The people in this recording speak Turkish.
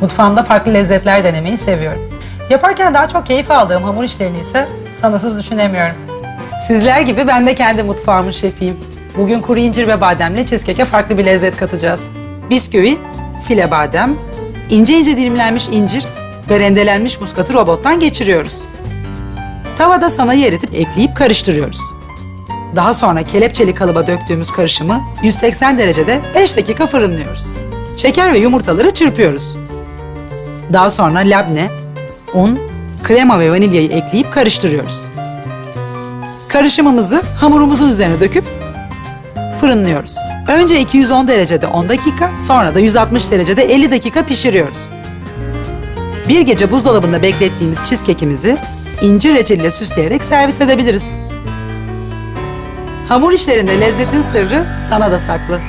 Mutfağımda farklı lezzetler denemeyi seviyorum. Yaparken daha çok keyif aldığım hamur işlerini ise sanasız düşünemiyorum. Sizler gibi ben de kendi mutfağımın şefiyim. Bugün kuru incir ve bademle cheesecake'e farklı bir lezzet katacağız. Bisküvi, file badem, ince ince dilimlenmiş incir ve rendelenmiş muskatı robottan geçiriyoruz. Tavada sanayı eritip ekleyip karıştırıyoruz. Daha sonra kelepçeli kalıba döktüğümüz karışımı 180 derecede 5 dakika fırınlıyoruz. Şeker ve yumurtaları çırpıyoruz. Daha sonra labne, un, krema ve vanilyayı ekleyip karıştırıyoruz. Karışımımızı hamurumuzun üzerine döküp fırınlıyoruz. Önce 210 derecede 10 dakika, sonra da 160 derecede 50 dakika pişiriyoruz. Bir gece buzdolabında beklettiğimiz cheesecake'imizi incir reçeliyle süsleyerek servis edebiliriz. Hamur işlerinde lezzetin sırrı sana da saklı.